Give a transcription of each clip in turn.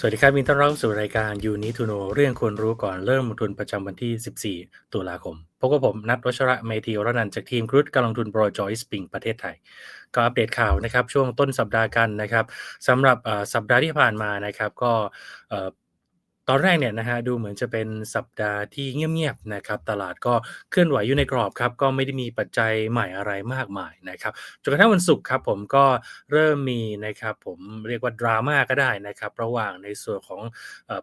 สวัสดีครับมินต้อนรับสู่รายการยูนิทูโนเรื่องควรรู้ก่อนเริ่มลงทุนประจำวันที่ 14 ตุลาคมพบกับผมนัทวัชระเมธีรนันจากทีมครุฑการลงทุนบรอจอยสปริงประเทศไทย ก็อัปเดตข่าวนะครับช่วงต้นสัปดาห์กันนะครับสำหรับอ่อสัปดาห์ที่ผ่านมานะครับก็อ่อ ตอนแรกเนี่ยนะฮะดูเหมือนจะเป็นสัปดาห์ที่เงียบๆนะครับตลาดก็เคลื่อนไหวอยู่ในกรอบครับก็ไม่ได้มีปัจจัยใหม่อะไรมากมายนะครับจนกระทั่งวันศุกร์ครับผมก็เริ่มมีนะครับผมเรียกว่าดราม่าก็ได้นะครับระหว่างในส่วนของ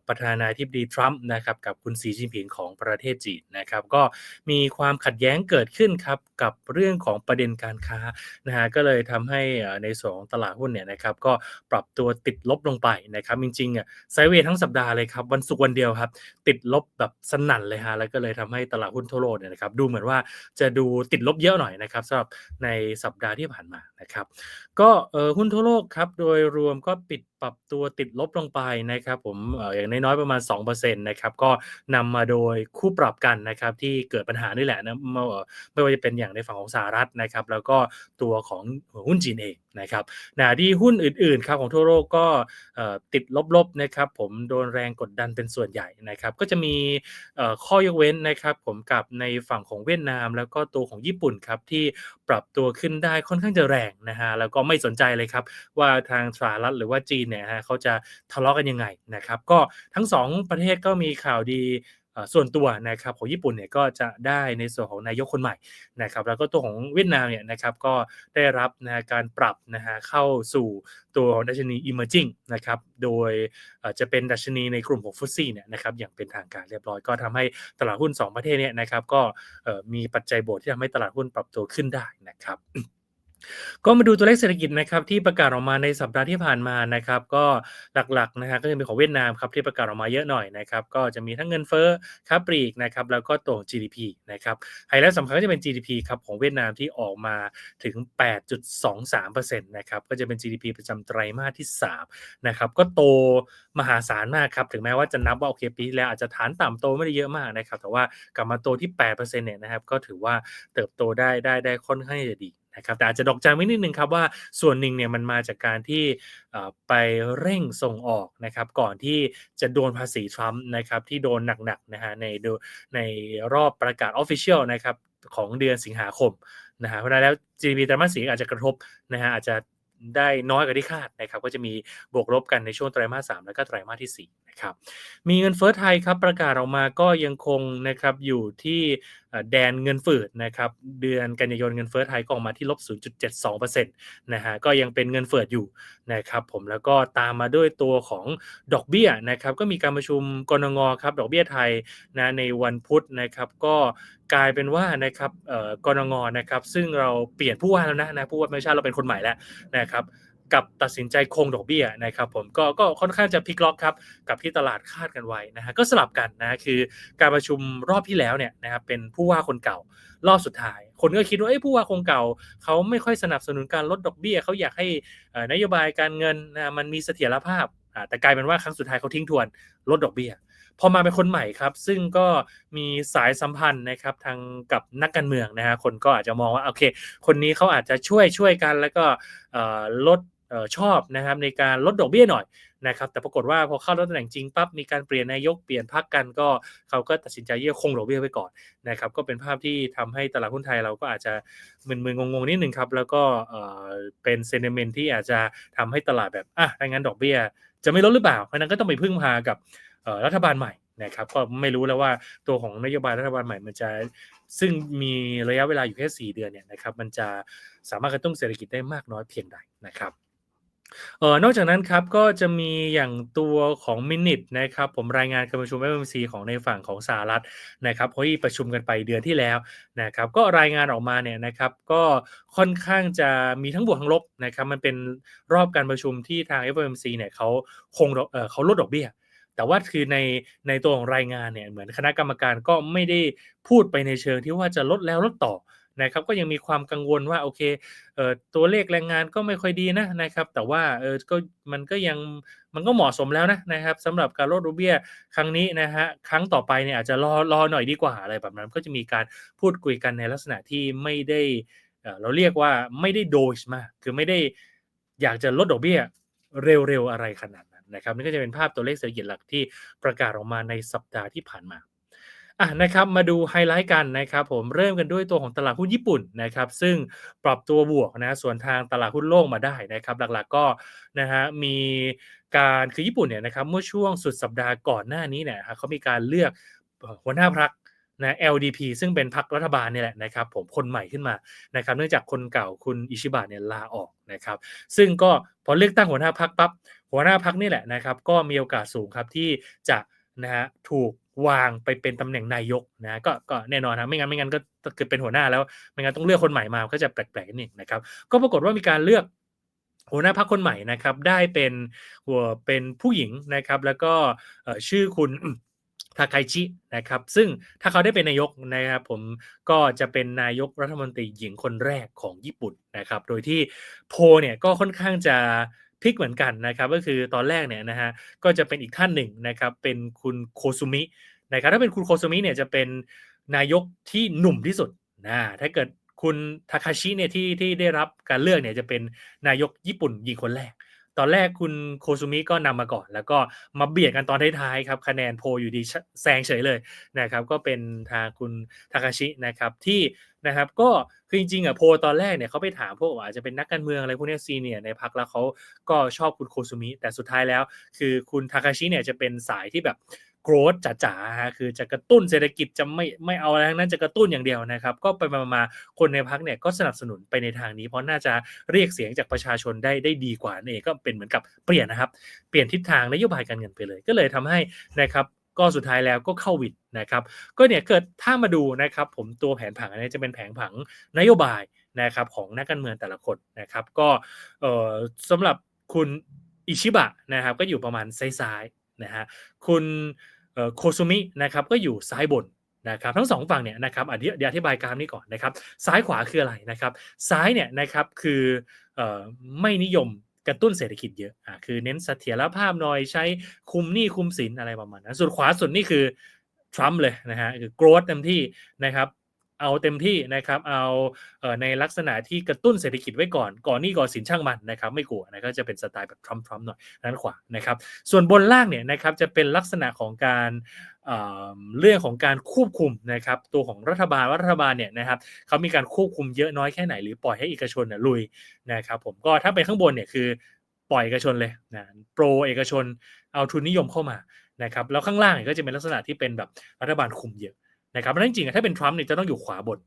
ประธานาธิบดีทรัมป์นะครับกับคุณสีจิ้นผิงของประเทศจีนนะครับก็มีความขัดแย้งเกิดขึ้นครับกับเรื่องของประเด็นการค้านะฮะก็เลยทำให้ในส่วนของตลาดหุ้นเนี่ยนะครับก็ปรับตัวติดลบลงไปนะครับจริงๆอะไซเวย์ทั้งสัปดาห์เลยครับวันศุกร์วันเดียวครับ ติดลบแบบสนั่นเลยฮะแล้วก็เลยทำให้ตลาดหุ้นทั่วโลกเนี่ยนะครับดูเหมือนว่าจะดูติดลบเยอะหน่อยนะครับสำหรับในสัปดาห์ที่ผ่านมานะครับ ก็หุ้นทั่วโลกครับโดยรวมก็ปิดปรับตัวติดลบลงไปนะครับผมอย่างน้อยๆประมาณ2%นะครับก็นำมาโดยคู่ปรับกันนะครับที่เกิดปัญหานี่แหละนะไม่ว่าจะเป็นอย่างในฝั่งของสหรัฐนะครับแล้วก็ตัวของหุ้นจีนเองนะครับนะที่หุ้นอื่นๆครับของทั่วโลกก็ติดลบๆนะครับผมโดนแรงกดดันเป็นส่วนใหญ่นะครับก็จะมีข้อยกเว้นนะครับผมกับในฝั่งของเวียดนาม แล้วก็ตัวของญี่ปุ่นครับที่ปรับตัวขึ้นได้ค่อนข้างจะแรงนะฮะแล้วก็ไม่สนใจเลยครับว่าทางสหรัฐหรือว่าจีนเนี่ยฮะเขาจะทะเลาะกันยังไงนะครับก็ทั้งสองประเทศก็มีข่าวดีส่วนตัวนะครับของญี่ปุ่นเนี่ยก็จะได้ในส่วนของนายกคนใหม่นะครับแล้วก็ตัวของเวียดนามเนี่ยนะครับก็ได้รับนะการปรับนะฮะเข้าสู่ตัวดัชนี emerging นะครับโดยจะเป็นดัชนีในกลุ่มของฟุตซี่เนี่ยนะครับอย่างเป็นทางการเรียบร้อยก็ทำให้ตลาดหุ้น 2 ประเทศเนี่ยนะครับก็มีปัจจัยบวกที่ทำให้ตลาดหุ้นปรับตัวขึ้นได้นะครับ ก็มาดูตัวเลขเศรษฐกิจนะครับที่ประกาศออกมาในสัปดาห์ที่ผ่านมานะครับ ก็หลักๆนะฮะก็จะเป็นของเวียดนามครับที่ประกาศออกมาเยอะหน่อยนะครับ ก็จะมีทั้งเงินเฟ้อค้าปลีกนะครับแล้วก็ตัว GDP นะครับไฮไลท์สำคัญก็จะเป็น GDP ครับของเวียดนามที่ออกมาถึง 8.23%นะครับก็จะเป็น GDP ประจำไตรมาสที่3นะครับก็โตมหาศาลมากครับถึงแม้ว่าจะนับว่าโอเคปีที่แล้วอาจจะฐานต่ำโตไม่ได้เยอะมากนะครับแต่ว่ากลับมาโตที่8%เนี่ยนะครับก็ถือว่าเติบโตได้ได้ได้ค่อนข้างจะดี นะครับแต่อาจจะดอกจันไว้นิดนึงครับว่าส่วนหนึ่งเนี่ยมันมาจากการที่ไปเร่งส่งออกนะครับก่อนที่จะโดนภาษีทรัมป์นะครับที่โดนหนักๆนะฮะในในรอบประกาศออฟฟิเชียลนะครับของเดือนสิงหาคมนะฮะเพราะนั้นแล้ว GDP ไตรมาสสี่อาจจะกระทบนะฮะอาจจะได้น้อยกว่าที่คาดนะครับก็จะมีบวกลบกันในช่วงไตรมาสสามแล้วก็ไตรมาสที่สี่ ครับมีเงินเฟ้อไทยครับประกาศออกมาก็ยังคงนะครับอยู่ที่เอ่อแดนเงินฝืดนะครับเดือนกันยายนเงินเฟ้อไทยก็ออกมาที่ลบ 0.72%นะฮะก็ยังเป็นเงินเฟ้ออยู่นะครับผมแล้วก็ตามมาด้วยตัวของดอกเบี้ยนะครับก็มีการประชุมกรงงครับดอกเบี้ยไทยนะในวันพุธนะครับก็กลายเป็นว่านะครับเอ่อกรงงนะครับซึ่งเราเปลี่ยนผู้ว่าแล้วนะนะผู้ว่าไม่ใช่เราเป็นคนใหม่แล้วนะครับ กับตัดสินใจคงดอกเบี้ยนะครับผมก็ก็ค่อนข้างจะพลิกล็อกครับกับที่ตลาดคาดกันไว้นะฮะก็สลับกันนะคือการประชุมรอบที่แล้วเนี่ยนะครับเป็นผู้ว่าคนเก่ารอบสุดท้าย คนก็คิดว่าเอ้ผู้ว่าคนเก่าเขาไม่ค่อยสนับสนุนการลดดอกเบี้ยเขาอยากให้นโยบายการเงินนะมันมีเสถียรภาพแต่กลายเป็นว่าครั้งสุดท้ายเขาทิ้งทวนลดดอกเบี้ยพอมาเป็นคนใหม่ครับ ซึ่งก็มีสายสัมพันธ์นะครับทางกับนักการเมืองนะฮะคนก็อาจจะมองว่าโอเค คนนี้เขาอาจจะช่วยช่วยกันแล้วก็ลด ชอบนะครับในการลดดอกเบี้ยหน่อยนะครับแต่ปรากฏว่าพอเข้ารับตำแหน่งจริงปั๊บมีการเปลี่ยนนายกเปลี่ยนพรรคกันก็เขาก็ตัดสินใจที่จะคงดอกเบี้ยไว้ก่อนนะครับก็เป็นภาพที่ทำให้ตลาดหุ้นไทยเราก็อาจจะมึนๆงงๆนิดนึงครับแล้วก็เออเป็นเซนเมนที่อาจจะทำให้ตลาดแบบอะถ้างั้นดอกเบี้ย จะไม่ลดหรือเปล่าเพราะนั้นก็ต้องไปพึ่งพากับรัฐบาลใหม่นะครับก็ไม่รู้แล้วว่าตัวของนโยบายรัฐบาลใหม่มันจะซึ่งมีระยะเวลาอยู่แค่ 4 เดือนเนี่ยนะครับมันจะสามารถกระตุ้นเศรษฐกิจได้มากน้อยเพียงใดนะครับ เอ่อ นอกจากนั้นครับ ก็จะมีอย่างตัวของมินิทนะครับ ผมรายงานการประชุม FOMC ของในฝั่งของสหรัฐนะครับเพราประชุมกันไปเดือนที่แล้วนะครับ ก็รายงานออกมาเนี่ยนะครับ ก็ค่อนข้างจะมีทั้งบวกทั้งลบนะครับ มันเป็นรอบการประชุมที่ทาง FOMC เนี่ยเขาคงเอ่อเขาลดดอกเบี้ย แต่ว่าคือในในตัวของรายงานเนี่ยเหมือนคณะกรรมการก็ไม่ได้พูดไปในเชิงที่ว่าจะลดแล้วลดต่อ นะครับก็ยังมีความกังวลว่าโอเคเอ่อตัวเลขแรงงานก็ไม่ค่อยดีนะนะครับแต่ว่าเออก็มันก็ยังมันก็เหมาะสมแล้วนะนะครับสำหรับการลดดอกเบี้ยครั้งนี้นะฮะครั้งต่อไปเนี่ยอาจจะรอรอหน่อยดีกว่าอะไรแบบนั้น ก็จะมีการพูดคุยกันในลักษณะที่ไม่ได้เอ่อเราเรียกว่าไม่ได้โดชมาก คือไม่ได้อยากจะลดดอกเบี้ยเร็วๆอะไรขนาดนั้นนะครับนี่ก็จะเป็นภาพตัวเลขเศรษฐกิจหลักที่ประกาศออกมาในสัปดาห์ที่ผ่านมา อะนะครับมาดูไฮไลท์กันนะครับผมเริ่มกันด้วยตัวของตลาดหุ้นญี่ปุ่นนะครับซึ่งปรับตัวบวกนะส่วนทางตลาดหุ้นโลกมาได้นะครับหลักๆก็นะฮะมีการคือญี่ปุ่นเนี่ยนะครับเมื่อช่วงสุดสัปดาห์ก่อนหน้านี้เนี่ยเขามีการเลือกหัวหน้าพักนะ LDP ซึ่งเป็นพรรครัฐบาลเนี่ยแหละนะครับผมคนใหม่ขึ้นมานะครับเนื่องจากคนเก่าคุณอิชิบะเนี่ยลาออกนะครับซึ่งก็พอเลือกตั้งหัวหน้าพักปั๊บหัวหน้าพักนี่แหละนะครับก็มีโอกาสสูงครับที่จะนะฮะถูก วางไปเป็นตำแหน่งนายกนะก็ก็แน่นอนนะไม่งั้นไม่งั้นก็เกิดเป็นหัวหน้าแล้ว ไม่งั้นต้องเลือกคนใหม่มาก็จะแปลกๆนิดนะครับ ก็ปรากฏว่ามีการเลือกหัวหน้าพักคนใหม่นะครับได้เป็นหัวเป็นผู้หญิงนะครับ แล้วก็ชื่อคุณทาคาชินะครับซึ่งถ้าเขาได้เป็นนายกนะครับผมก็จะเป็นนายกรัฐมนตรีหญิงคนแรกของญี่ปุ่นนะครับ โดยที่โพเนี่ยก็ค่อนข้างจะ ลิกเหมือนกันนะครับ ก็คือตอนแรกเนี่ยนะฮะก็จะเป็นอีกท่านหนึ่งนะครับ เป็นคุณโคซุมินะครับ ถ้าเป็นคุณโคซุมิเนี่ยจะเป็นนายกที่หนุ่มที่สุดนะถ้าเกิดคุณทาคาชิเนี่ยที่ที่ได้รับการเลือกเนี่ยจะเป็นนายกญี่ปุ่นหญิงคนแรก ตอนแรกคุณโคซูมิก็นำมาก่อน แล้วก็มาเบียดกันตอนท้ายๆครับคะแนนโพอยู่ดีแซงเฉยเลยนะครับ ก็เป็นทางคุณทาคาชินะครับที่นะครับก็คือจริงๆอะโพตอนแรกเนี่ยเขาไปถามพวกอาจจะเป็นนักการเมืองอะไรพวกนี้ซีเนียในพักแล้วเขาก็ชอบคุณโคซูมิแต่สุดท้ายแล้ว คือคุณทาคาชิเนี่ยจะเป็นสายที่แบบ โกรธจ๋าๆฮะคือจะกระตุ้นเศรษฐกิจจะไม่ไม่เอาอะไรทั้งนั้นจะกระตุ้นอย่างเดียวนะครับ ก็ไปมาคนในพักเนี่ยก็สนับสนุนไปในทางนี้เพราะน่าจะเรียกเสียงจากประชาชนได้ได้ดีกว่านี่ก็เป็นเหมือนกับเปลี่ยนนะครับ เปลี่ยนทิศทางนโยบายการเงินไปเลย ก็เลยทำให้นะครับก็สุดท้ายแล้วก็เข้าวิดนะครับ ก็เนี่ยเกิดถ้ามาดูนะครับผมตัวแผนผังอันนี้จะเป็นแผนผังนโยบายนะครับของนักการเมืองแต่ละคนนะครับ ก็เอ่อสำหรับคุณอิชิบะนะครับก็อยู่ประมาณซ้ายๆนะฮะคุณ โคซูมินะครับก็อยู่ซ้ายบนนะครับทั้งสองฝั่งเนี่ยนะครับเดี๋ยวอธิบายกราฟนี้ก่อนนะครับซ้ายขวาคืออะไรนะครับซ้ายเนี่ยนะครับคือไม่นิยมกระตุ้นเศรษฐกิจเยอะอ่าคือเน้นเสถียรภาพหน่อยใช้คุมหนี้คุมสินอะไรประมาณนั้นส่วนขวาสุดนี่คือทรัมป์เลยนะฮะคือโกรธเต็มที่นะครับ เอาเต็มที่นะครับ เอาในลักษณะที่กระตุ้นเศรษฐกิจไว้ก่อน ก่อนนี่ก่อนสินช่างมันนะครับ ไม่กลัวนะก็จะเป็นสไตล์แบบทรัมป์ทรัมป์หน่อยด้านขวานะครับ ส่วนบนล่างเนี่ยนะครับจะเป็นลักษณะของการเรื่องของการควบคุมนะครับตัวของรัฐบาลรัฐบาลเนี่ยนะครับเขามีการควบคุมเยอะน้อยแค่ไหนหรือปล่อยให้เอกชนลุยนะครับผมก็ถ้าไปข้างบนเนี่ยคือปล่อยเอกชนเลยนะโปรเอกชนเอาทุนนิยมเข้ามานะครับแล้วข้างล่างก็จะเป็นลักษณะที่เป็นแบบรัฐบาลคุมเยอะ นะครับเพราะฉะนั้นจริงๆถ้าเป็นทรัมป์เนี่ยจะต้องอยู่ขวาบน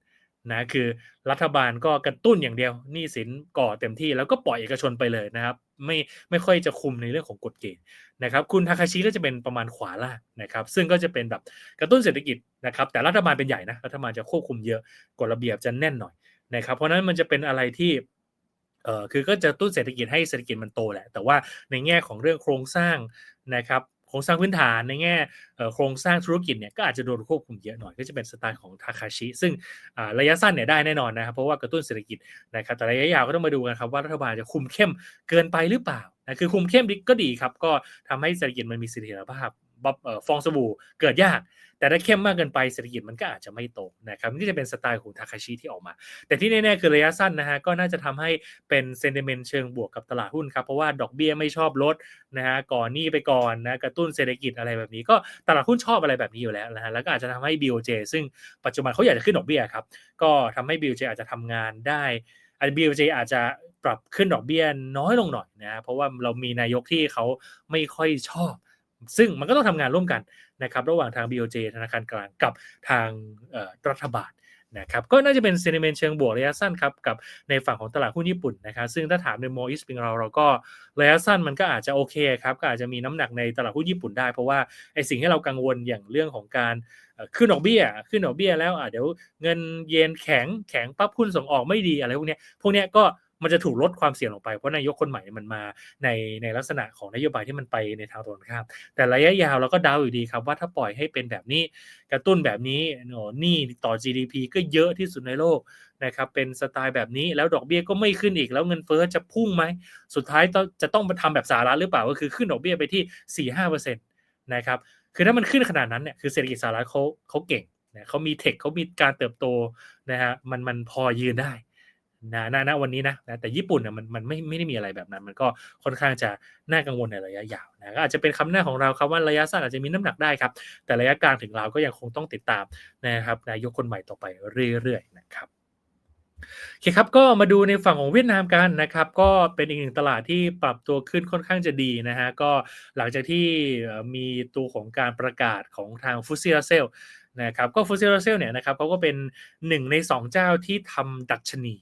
นะคือรัฐบาลก็กระตุ้นอย่างเดียวหนี้สินก่อเต็มที่แล้วก็ปล่อยเอกชนไปเลยนะครับ ไม่ไม่ค่อยจะคุมในเรื่องของกฎเกณฑ์นะครับ คุณทาคาชิก็จะเป็นประมาณขวาล่างนะครับ ซึ่งก็จะเป็นแบบกระตุ้นเศรษฐกิจนะครับ แต่รัฐบาลเป็นใหญ่นะรัฐบาลจะควบคุมเยอะกฎระเบียบจะแน่นหน่อยนะครับ เพราะนั้นมันจะเป็นอะไรที่เออคือก็จะตุ้นเศรษฐกิจให้เศรษฐกิจมันโตแหละแต่ว่าในแง่ของเรื่องโครงสร้างนะครับ โครงสร้างพื้นฐานในแง่โครงสร้างธุรกิจเนี่ยก็อาจจะโดนควบคุมเยอะหน่อยก็จะเป็นสไตล์ของทาคาชิ ซึ่งระยะสั้นเนี่ยได้แน่นอนนะครับเพราะว่ากระตุ้นเศรษฐกิจนะครับแต่ระยะยาวก็ต้องมาดูกันครับว่ารัฐบาลจะคุมเข้มเกินไปหรือเปล่านะคือคุมเข้มก็ดีครับก็ทำให้เศรษฐกิจมันมีเสถียรภาพ ฟองสบู่เกิดยาก แต่ถ้าเข้มมากเกินไปเศรษฐกิจมันก็อาจจะไม่โตนะครับนี่จะเป็นสไตล์ของทาคาชิที่ออกมา แต่ที่แน่ๆคือระยะสั้นนะฮะก็น่าจะทำให้เป็นเซนเดเมนต์เชิงบวกกับตลาดหุ้นครับ เพราะว่าดอกเบี้ยไม่ชอบลดนะฮะก่อนหนี้ไปก่อนนะกระตุ้นเศรษฐกิจอะไรแบบนี้ ก็ตลาดหุ้นชอบอะไรแบบนี้อยู่แล้วนะฮะแล้วก็อาจจะทำให้ BOJ ซึ่งปัจจุบันเขาอยากจะขึ้นดอกเบี้ยครับก็ทำให้ BOJ อาจจะทำงานได้อาจจะ BOJ อาจจะปรับขึ้นดอกเบี้ยน้อยลงหน่อยนะเพราะว่าเรามีนายกที่เขาไม่ค่อยชอบ ซึ่งมันก็ต้องทำงานร่วมกันนะครับระหว่างทาง BOJ ธนาคารกลางกับทางรัฐบาลนะครับก็น่าจะเป็นเซนิเมนต์เชิงบวกระยะสั้นครับกับในฝั่งของตลาดหุ้นญี่ปุ่นนะครับซึ่งถ้าถามในโมอิสปิงเราเราก็ระยะสั้นมันก็อาจจะโอเคครับก็อาจจะมีน้ำหนักในตลาดหุ้นญี่ปุ่นได้ เพราะว่าไอสิ่งที่เรากังวลอย่างเรื่องของการขึ้นดอกเบี้ย ขึ้นดอกเบี้ยแล้วอะเดี๋ยวเงินเยนแข็งแข็งปั๊บหุ้นส่งออกไม่ดีอะไรพวกนี้พวกนี้ก็ มันจะถูกลดความเสี่ยงลงไปเพราะนายกคนใหม่มันมาในในลักษณะของนโยบายที่มันไปในทางตรงข้ามแต่ระยะยาวเราก็ดาวอยู่ดีครับว่าถ้าปล่อยให้เป็นแบบนี้กระตุ้นแบบนี้โอ้หนี้ต่อ GDP ก็เยอะที่สุดในโลกนะครับเป็นสไตล์แบบนี้แล้วดอกเบี้ยก็ไม่ขึ้นอีกแล้วเงินเฟ้อจะพุ่งไหมสุดท้ายจะต้องมาทำแบบสหรัฐหรือเปล่าก็คือขึ้นดอกเบี้ยไปที่ 4-5%นะครับคือถ้ามันขึ้นขนาดนั้นเนี่ยคือเศรษฐกิจสหรัฐเขาเขาเก่งนะเขามีเทคเขามีการเติบโตนะฮะมันมันพอยืนได้ นะณณวันนี้นะนะแต่ญี่ปุ่นน่ะมันมันไม่ไม่ได้มีอะไรแบบนั้น มันก็ค่อนข้างจะน่ากังวลในระยะยาวนะก็อาจจะเป็นคำแนะของเราครับว่าระยะสั้นอาจจะมีน้ำหนักได้ครับ แต่ระยะกลางถึงเราก็ยังคงต้องติดตามนะครับนายกคนใหม่ต่อไปเรื่อยๆนะครับโอเคครับก็มาดูในฝั่งของเวียดนามกันนะครับ ก็เป็นอีกหนึ่งตลาดที่ปรับตัวขึ้นค่อนข้างจะดีนะฮะก็หลังจากที่มีตัวของการประกาศของทางฟุตซี่รัสเซลนะครับก็ฟุตซี่รัสเซลเนี่ยนะครับเขาก็เป็นหนึ่งในสองเจ้าที่ทำดัชนี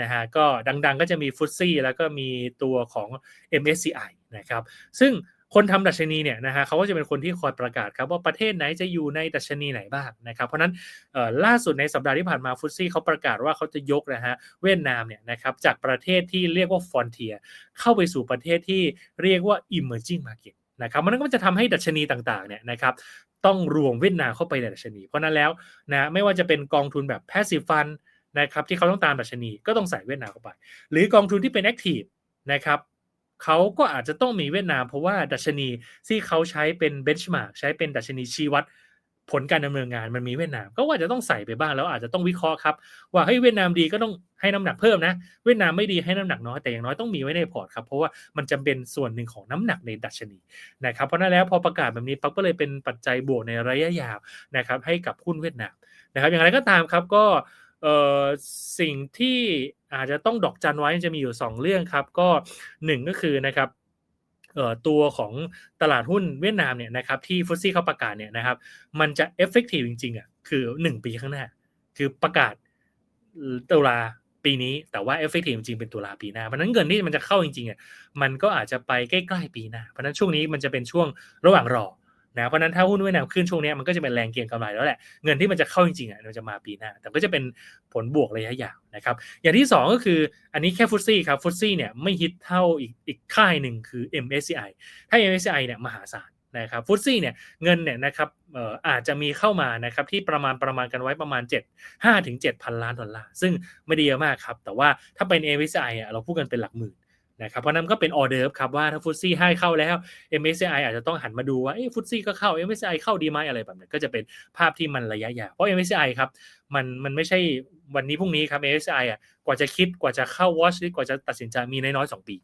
นะฮะก็ดังๆก็จะมีฟุตซี่แล้วก็มีตัวของ MSCI นะครับซึ่งคนทำดัชนีเนี่ยนะฮะเขาก็จะเป็นคนที่คอยประกาศครับว่าประเทศไหนจะอยู่ในดัชนีไหนบ้างนะครับเพราะนั้นล่าสุดในสัปดาห์ที่ผ่านมาฟุตซี่เขาประกาศว่าเขาจะยกนะฮะเวียดนามเนี่ยนะครับจากประเทศที่เรียกว่าฟอนเทียเข้าไปสู่ประเทศที่เรียกว่า emerging market นะครับมันก็จะทำให้ดัชนีต่างๆเนี่ยนะครับต้องรวมเวียดนามเข้าไปในดัชนี เพราะฉะนั้นแล้วนะไม่ว่าจะเป็นกองทุนแบบ passive fund นะครับที่เขาต้องตามดัชนีก็ต้องใส่เวียดนามเข้าไป หรือกองทุนที่เป็น active นะครับเขาก็อาจจะต้องมีเวียดนาม เพราะว่าดัชนีที่เขาใช้เป็น benchmark ใช้เป็นดัชนีชี้วัดผลการดำเนินงานมันมีเวียดนาม ก็ว่าจะต้องใส่ไปบ้างแล้วอาจจะต้องวิเคราะห์ครับ ว่าเฮ้ยเวียดนามดีก็ต้องให้น้ำหนักเพิ่มนะ เวียดนามไม่ดีให้น้ำหนักน้อยแต่อย่างน้อยต้องมีไว้ในพอร์ตครับเพราะว่ามันจำเป็นส่วนหนึ่งของน้ำหนักในดัชนีนะครับเพราะนั้นแล้วพอประกาศแบบนี้ปั๊บก็เลยเป็นปัจจัยบวกในระยะยาวนะครับให้กับหุ้นเวียดนามนะครับอย่างไรก็ตามครับก็ เอ่อสิ่งที่อาจจะต้องดอกจันไว้จะมีอยู่ 2 เรื่องครับ ก็หนึ่งก็คือนะครับเออตัวของตลาดหุ้นเวียดนามเนี่ยนะครับที่ฟุตซี่เขาประกาศเนี่ยนะครับมันจะเอฟเฟกตีฟจริงๆอะคือ 1 ปีข้างหน้า คือประกาศตุลาปีนี้แต่ว่าเอฟเฟกตีฟจริงๆเป็นตุลาปีหน้าเพราะนั้นเงินที่มันจะเข้าจริงๆอะมันก็อาจจะไปใกล้ๆปีหน้าเพราะนั้นช่วงนี้มันจะเป็นช่วงระหว่างรอ นะเพราะนั้นถ้าหุ้นเวียดนามขึ้นช่วงนี้มันก็จะเป็นแรงเก็งกำไรแล้วแหละเงินที่มันจะเข้าจริงๆอะมันจะมาปีหน้า แต่ก็จะเป็นผลบวกระยะยาวนะครับอย่างที่ 2 ก็คืออันนี้แค่ฟุตซี่ครับฟุตซี่เนี่ยไม่ฮิตเท่าอีกอีกค่ายหนึ่งคือ MSCI ถ้า MSCI เนี่ยมหาศาลนะครับฟุตซี่เนี่ยเงินเนี่ยนะครับอออาจจะมีเข้ามานะครับที่ประมาณประมาณกันไว้ประมาณ 7 5ถึง7พันล้านดอลลาร์ซึ่งไม่ได้เยอะมากครับแต่ว่าถ้าเป็น MSCI อะเราพูดกันเป็นหลักหมื่น นะครับเพราะนั้นก็เป็นออเดิร์ฟครับว่าถ้าฟุตซี่ให้เข้าแล้ว MSCI อาจจะต้องหันมาดูว่าเอ๊ฟุตซี่ก็เข้า MSCI เข้าดีไหมอะไรแบบนี้ก็จะเป็นภาพที่มันระยะยาวเพราะ MSCI ครับมันมันไม่ใช่วันนี้พรุ่งนี้ครับ MSCI อะกว่าจะคิดกว่าจะเข้า watch list กว่าจะตัดสินใจมีน้อยๆ2ปี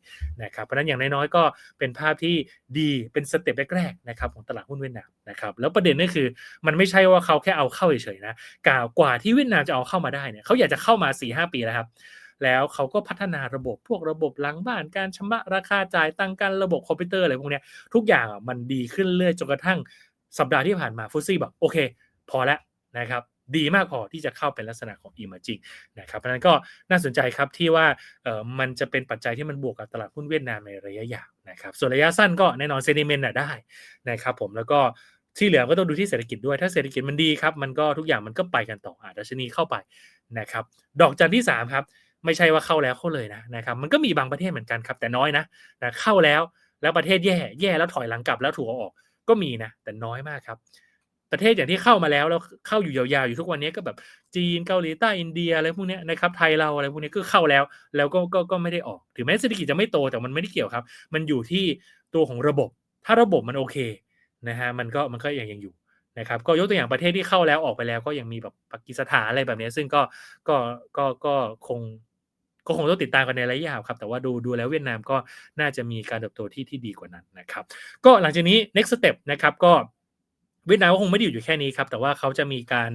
นะครับเพราะฉะนั้นอย่างน้อยๆก็เป็นภาพที่ดีเป็นสเต็ปแรกๆนะครับของตลาดหุ้นเวียดนามนะครับแล้วประเด็นก็คือมันไม่ใช่ว่าเขาแค่เอาเข้าเฉยๆนะกว่ากว่าที่เวียดนามจะเอาเข้ามาได้เนี่ยเขาอยากจะเข้ามา4-5ปีแล้วครับ แล้วเขาก็พัฒนาระบบพวกระบบหลังบ้านการชำระราคาจ่ายตังกันระบบคอมพิวเตอร์อะไรพวกนี้ทุกอย่างมันดีขึ้นเรื่อยจนกระทั่งสัปดาห์ที่ผ่านมาฟุซี่บอกโอเค พอแล้วนะครับดีมากพอที่จะเข้าเป็นลักษณะของ emerging นะครับเพราะฉะนั้นก็น่าสนใจครับที่ว่ามันจะเป็นปัจจัยที่มันบวกกับตลาดหุ้นเวียดนามในระยะยาวนะครับส่วนระยะสั้นก็แน่นอนเซนิเมนต์ได้นะครับผมแล้วก็ที่เหลือก็ต้องดูที่เศรษฐกิจด้วยถ้าเศรษฐกิจมันดีครับมันก็ทุกอย่างมันก็ไปกันต่ออาดัชนีเข้าไปนะครับดอกจันที่สามครับ ไม่ใช่ว่าเข้าแล้วเข้าเลยนะนะครับมันก็มีบางประเทศเหมือนกันครับ แต่น้อยนะนะเข้าแล้วแล้วประเทศแย่แย่แล้วถอยหลังกลับแล้วถูกเอาออกก็มีนะแต่น้อยมากครับ ประเทศอย่างที่เข้ามาแล้วแล้วเข้าอยู่ยาวๆอยู่ทุกวันนี้ก็แบบจีนเกาหลีใต้อินเดียอะไรพวกนี้นะครับไทยเราอะไรพวกนี้ก็เข้าแล้ว แล้วก็ก็ก็ไม่ได้ออก ถึงแม้เศรษฐกิจจะไม่โตแต่มันไม่ได้เกี่ยวครับ มันอยู่ที่ตัวของระบบ ถ้าระบบมันโอเคนะฮะมันก็มันก็ยังยังอยู่นะครับก็ยกตัวอย่างประเทศที่เข้าแล้วออกไปแล้วก็ยังมีแบบปากีสถานอะไรแบบนี้ซึ่งก็ก็ก็ก็คง ก็คงต้องติดตามกันในระยะยาวครับ แต่ว่าดูดูแล้วเวียดนามก็น่าจะมีการเติบโตที่ที่ดีกว่านั้นนะครับ ก็หลังจากนี้ next step นะครับก็เวียดนามก็คงไม่ได้อยู่แค่นี้ครับ แต่ว่าเขาจะมีการ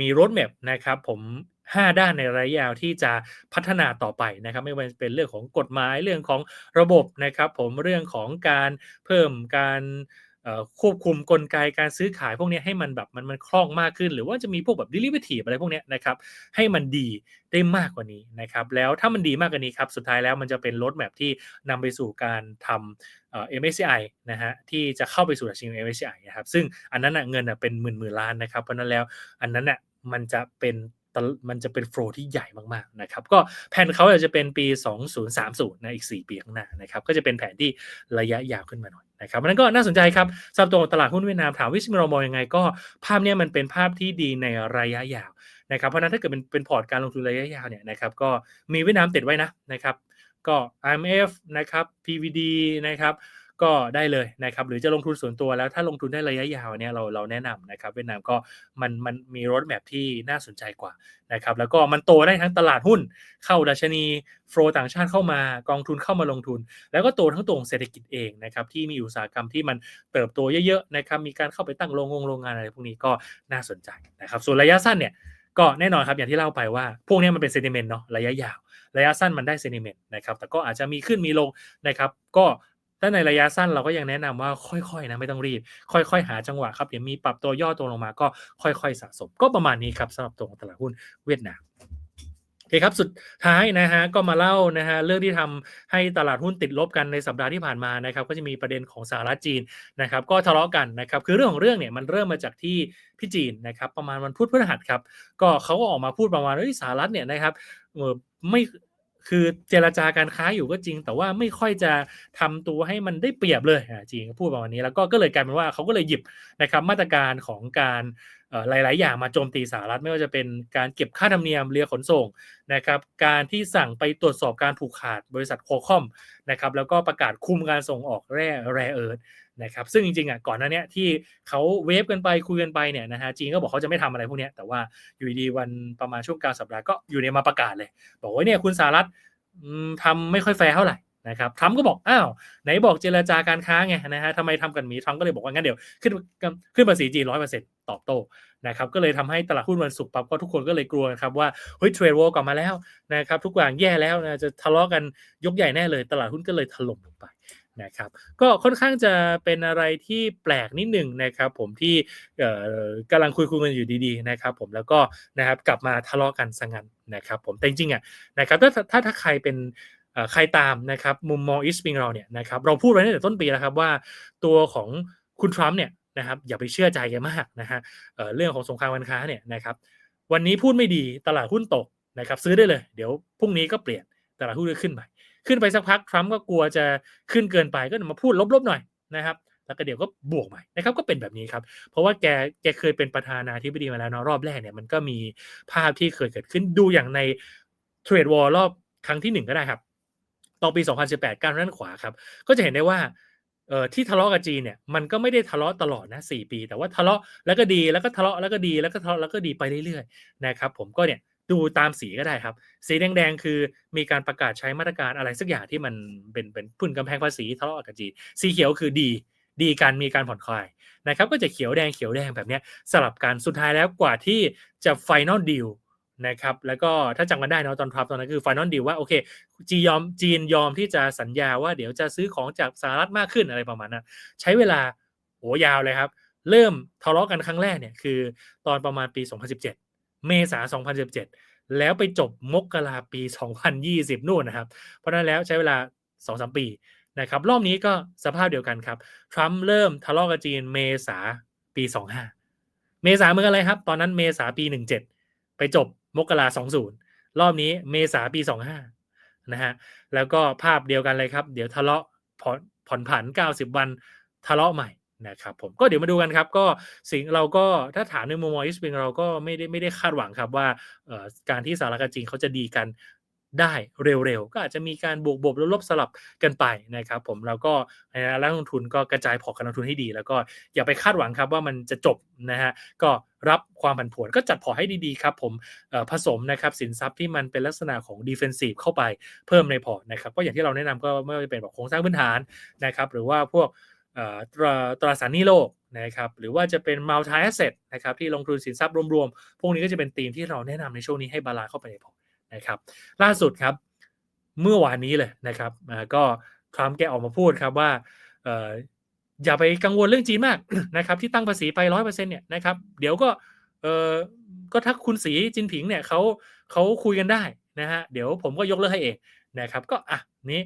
มี road map นะครับ ผม5 ด้านในระยะยาวที่จะพัฒนาต่อไปนะครับ ไม่ว่าจะเป็นเรื่องของกฎหมายเรื่องของระบบนะครับ ผมเรื่องของการเพิ่มการ ควบคุมกลไกการซื้อขายพวกนี้ให้มันแบบมันมันคล่องมากขึ้น หรือว่าจะมีพวกแบบ derivative อะไรพวกนี้นะครับให้มันดีได้มากกว่านี้นะครับแล้วถ้ามันดีมากกว่านี้ครับสุดท้ายแล้วมันจะเป็นรถแมพที่นำไปสู่การทำเอ่อ MSCI นะฮะที่จะเข้าไปสู่ดัชนี MSCI นะครับซึ่งอันนั้นเงินเป็นหมื่นหมื่นล้านนะครับเพราะนั้นแล้วอันนั้นน่ะมันจะเป็น มันจะเป็นโฟลที่ใหญ่มากๆนะครับก็แผนเขาจะเป็นปี 2030นะอีก 4 ปีข้างหน้านะครับก็จะเป็นแผนที่ระยะยาวขึ้นมาหน่อยนะครับนั้นก็น่าสนใจครับสำหรับตัวตลาดหุ้นเวียดนามถามวิชิมรมองยังไง ก็ภาพนี้มันเป็นภาพที่ดีในระยะยาวนะครับเพราะนั้นถ้าเกิดเป็นเป็นพอร์ตการลงทุนระยะยาวเนี่ยนะครับก็มีเวียดนามติดไว้นะนะครับก็ IMF นะครับ PVD นะครับ ก็ได้เลยนะครับหรือจะลงทุนส่วนตัวแล้วถ้าลงทุนได้ระยะยาวเนี่ยเราเราแนะนำนะครับเวียดนามก็มันมันมีรถแมพที่น่าสนใจกว่านะครับแล้วก็มันโตได้ทั้งตลาดหุ้น เข้าดัชนีโฟลต่างชาติเข้ามากองทุนเข้ามาลงทุน แล้วก็โตทั้งตัวของเศรษฐกิจเองนะครับที่มีอุตสาหกรรมที่มันเติบโตเยอะๆนะครับมีการเข้าไปตั้งโรงงงโรงงานอะไรพวกนี้ก็น่าสนใจนะครับส่วนระยะสั้นเนี่ยก็แน่นอนครับอย่างที่เล่าไปว่า พวกนี้มันเป็นเซนิเมนต์เนาะระยะยาว ระยะสั้นมันได้เซนิเมนต์นะครับแต่ก็อาจจะมีขึ้นมีลงนะครับก็ ถ้าในระยะสั้นเราก็ยังแนะนำว่าค่อยๆนะไม่ต้องรีบ ค่อยๆ หาจังหวะครับเดี๋ยวมีปรับตัวย่อตัวลงมาก็ค่อยๆ สะสม ก็ประมาณนี้ครับสำหรับตัวของตลาดหุ้นเวียดนามโอเคครับสุดท้ายนะฮะก็มาเล่านะฮะเรื่องที่ทำให้ตลาดหุ้นติดลบกันในสัปดาห์ที่ผ่านมานะครับก็จะมีประเด็นของสหรัฐจีนนะครับก็ทะเลาะกันนะครับคือเรื่องของเรื่องเนี่ยมันเริ่มมาจากที่พี่จีนนะครับประมาณวันพุธพฤหัสครับก็เขาก็ออกมาพูดประมาณว่าสหรัฐเนี่ยนะครับไม่ คือเจรจาการค้าอยู่ก็จริง แต่ว่าไม่ค่อยจะทำตัวให้มันได้เปรียบเลยจีนก็พูดประมาณนี้แล้วก็ก็เลยกลายเป็นว่าเขาก็เลยหยิบนะครับมาตรการของการหลาย ๆ อย่างมาโจมตีสหรัฐไม่ว่าจะเป็นการเก็บค่าธรรมเนียมเรือขนส่งนะครับการที่สั่งไปตรวจสอบการผูกขาดบริษัทโคคอมนะครับแล้วก็ประกาศคุมการส่งออกแร่แร่เอิร์ธ นะครับซึ่งจริงๆอะก่อนหน้านี้ที่เขาเวฟกันไปคุยกันไปเนี่ยนะฮะจีนก็บอกเขาจะไม่ทำอะไรพวกนี้แต่ว่าอยู่ดีวันประมาณช่วงกลางสัปดาห์ก็อยู่ในมาประกาศเลย บอกว่าเนี่ยคุณสหรัฐทำไม่ค่อยแฟร์เท่าไหร่นะครับทรัมป์ก็บอก อ้าว ไหนบอกเจรจาการค้าไงนะฮะทำไมทำกันมีทรัมป์ก็เลยบอกว่างั้นเดี๋ยวขึ้นขึ้นภาษีจีนร้อยเปอร์เซ็นต์ตอบโต้นะครับก็เลยทำให้ตลาดหุ้นวันศุกร์ปั๊บก็ทุกคนก็เลยกลัวครับว่าเฮ้ยเทรดวอลกลับมาแล้วนะครับทุกอย่างแย่แล้วนะจะทะเลาะกันยกใหญ่แน่เลย ตลาดหุ้นก็เลยถล่มลงไป นะครับก็ค่อนข้างจะเป็นอะไรที่แปลกนิดหนึ่งนะครับผมที่กำลังคุยคุยกันอยู่ดีๆนะครับผมแล้วก็นะครับกลับมาทะเลาะกันซะงั้นนะครับผมแต่จริงๆอะนะครับถ้าถ้าถ้าใครเป็นใครตามนะครับมุมมองอีสปิงเราเนี่ยนะครับเราพูดไว้ตั้งแต่ต้นปีแล้วครับว่าตัวของคุณทรัมป์เนี่ยนะครับอย่าไปเชื่อใจแกมากนะฮะเเรื่องของสงครามการค้าเนี่ยนะครับวันนี้พูดไม่ดีตลาดหุ้นตกนะครับซื้อได้เลย เดี๋ยวพรุ่งนี้ก็เปลี่ยนตลาดหุ้นก็ขึ้นไป ขึ้นไปสักพักทรัมป์ก็กลัวจะขึ้นเกินไปก็มาพูดลบๆหน่อยนะครับแล้วก็เดี๋ยวก็บวกใหม่นะครับก็เป็นแบบนี้ครับ เพราะว่าแกแกเคยเป็นประธานาธิบดีมาแล้วเนาะรอบแรกเนี่ยมันก็มีภาพที่เคยเกิดขึ้นดูอย่างในเทรดวอลรอบครั้งที่ 1 ก็ได้ครับตอนปี 2018 การด้านขวาครับ ก็จะเห็นได้ว่าเอ่อที่ทะเลาะกับจีนเนี่ยมันก็ไม่ได้ทะเลาะตลอดนะ4ปี แต่ว่าทะเลาะแล้วก็ดีแล้วก็ทะเลาะแล้วก็ดีแล้วก็ทะเลาะแล้วก็ดีไปเรื่อยๆนะครับผมก็เนี่ย ดูตามสีก็ได้ครับ สีแดงๆ คือมีการประกาศใช้มาตรการอะไรสักอย่างที่มันเป็นเป็นพุ่นกำแพงภาษีทะเลาะกับจีนสีเขียวคือดี ดีการมีการผ่อนคลายนะครับ ก็จะเขียวแดงเขียวแดงแบบนี้สลับกันสุดท้ายแล้วกว่าที่จะไฟนอลดีลนะครับแล้วก็ถ้าจำกันได้นะตอนทรัพตอนนั้นคือไฟนอลดีว่าโอเคจียอมจีนยอมที่จะสัญญาว่าเดี๋ยวจะซื้อของจากสหรัฐมากขึ้นอะไรประมาณนั้นใช้เวลาโหยาวเลยครับ เริ่มทะเลาะกันครั้งแรกเนี่ยคือตอนประมาณปี 2017 เมษา 2017 แล้วไปจบมกราปี 2020 นู่นนะครับ เพราะนั้นแล้วใช้เวลา 2-3 ปีนะครับรอบนี้ก็สภาพเดียวกันครับ ทรัมป์เริ่มทะเลาะกับจีนเมษาปี 25 เมษาเมื่ออะไรครับ ตอนนั้นเมษาปี 17 ไปจบมกราสองศูนย์รอบนี้เมษาปีสองห้านะฮะแล้วก็ภาพเดียวกันเลยครับ เดี๋ยวทะเลาะผ่อนผ่อนผัน 90 วันทะเลาะใหม่ นะครับผมก็เดี๋ยวมาดูกันครับ ก็สิ่งเราก็ถ้าถามในมุมมองอิสเปงเราก็ไม่ได้ไม่ได้คาดหวังครับว่าการที่สหรัฐกับจีนเขาจะดีกันได้เร็วๆ ก็อาจจะมีการบวกบวกลบสลับกันไปนะครับผมแล้วก็นักลงทุนก็กระจายพอร์ตการลงทุนให้ดี แล้วก็อย่าไปคาดหวังครับว่ามันจะจบนะฮะก็รับความผันผวนก็จัดพอร์ตให้ดีๆครับผมผสมนะครับสินทรัพย์ที่มันเป็นลักษณะของดิเฟนซีฟเข้าไปเพิ่มในพอร์ตนะครับก็อย่างที่เราแนะนำก็ไม่ว่าจะเป็นแบบโครงสร้างพื้นฐานนะครับหรือว่าพวก ตราตราสารหนี้โลกนะครับหรือว่าจะเป็น multi asset นะครับที่ลงทุนสินทรัพย์รวมๆ พวกนี้ก็จะเป็นธีมที่เราแนะนำในช่วงนี้ให้บาลานเข้าไปในพอร์ตนะครับล่าสุดครับเมื่อวานนี้เลยนะครับก็ทรัมป์แกออกมาพูดครับว่าอย่าไปกังวลเรื่องจีนมากนะครับที่ตั้งภาษีไปร้อยเปอร์เซ็นต์เนี่ยนะครับเดี๋ยวก็เออก็ถ้าคุณสีจินผิงเนี่ยเขาเขาคุยกันได้นะฮะเดี๋ยวผมก็ยกเลิกให้เองนะครับก็อะนี้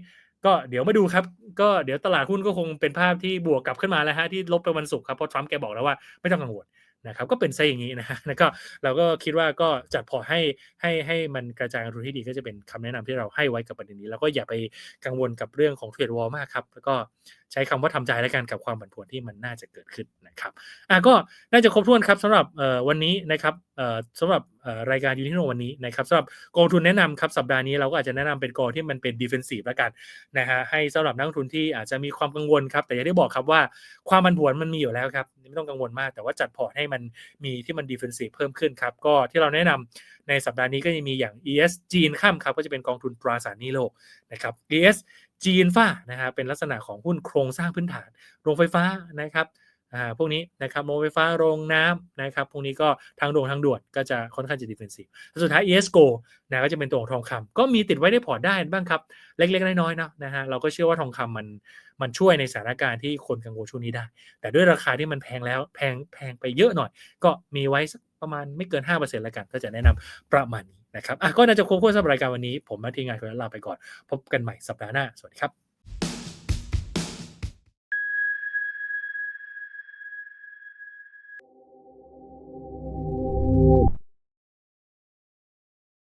ก็เดี๋ยวมาดูครับ ก็เดี๋ยวตลาดหุ้นก็คงเป็นภาพที่บวกกลับขึ้นมาแล้วฮะที่ลบไปวันศุกร์ครับเพราะทรัมป์แกบอกแล้วว่าไม่ต้องกังวลนะครับก็เป็นไซอย่างนี้นะฮะแล้วก็เราก็คิดว่าก็จัดพอให้ให้ให้มันกระจายการทุนที่ดีก็จะเป็นคำแนะนำที่เราให้ไว้กับประเด็นนี้ แล้วก็อย่าไปกังวลกับเรื่องของเทรดวอลมากครับ แล้วก็ ใช้คำว่าทำใจแล้วกันกับความผันผวนที่มันน่าจะเกิดขึ้นนะครับอะก็น่าจะครบถ้วนครับสำหรับวันนี้นะครับสำหรับรายการยูนิโนวันนี้นะครับสำหรับกองทุนแนะนำครับสัปดาห์นี้เราก็อาจจะแนะนำเป็นกองที่มันเป็นดิเฟนซีฟแล้วกันนะฮะให้สำหรับนักลงทุนที่อาจจะมีความกังวลครับแต่อย่างที่บอกครับว่าความผันผวนมันมีอยู่แล้วครับไม่ต้องกังวลมาก แต่ว่าจัดพอร์ตให้มันมีที่มันดิเฟนซีฟเพิ่มขึ้นครับก็ที่เราแนะนำในสัปดาห์นี้ก็จะมีอย่าง ES จีนข้ามครับก็จะเป็นกองทุนตราสารหนี้โลกนะครับ ES จีนฟ้านะฮะเป็นลักษณะของหุ้นโครงสร้างพื้นฐาน โรงไฟฟ้านะครับอ่าพวกนี้นะครับโรงไฟฟ้าโรงน้ำนะครับพวกนี้ก็ทางโด่วนทางด่วนก็จะค่อนข้างจะดิเฟนซีฟสุดท้าย ESCO นะก็จะเป็นตัวของทองคำก็มีติดไว้ในพอร์ตได้บ้างครับ เล็กๆ น้อยๆนะนะฮะเราก็เชื่อว่าทองคำมันมันช่วยในสถานการณ์ที่คนกังวลช่วงนี้ได้ แต่ด้วยราคาที่มันแพงแล้วแพงแพงไปเยอะหน่อย ก็มีไว้สักประมาณไม่เกิน 5%แล้วกัน ก็จะแนะนำประมาณนี้ นะครับอะก็น่าจะครบถ้วนสำหรับรายการวันนี้ ผมมาทีมงานคนนั้นลาไปก่อน พบกันใหม่สัปดาห์หน้า สวัสดีครับ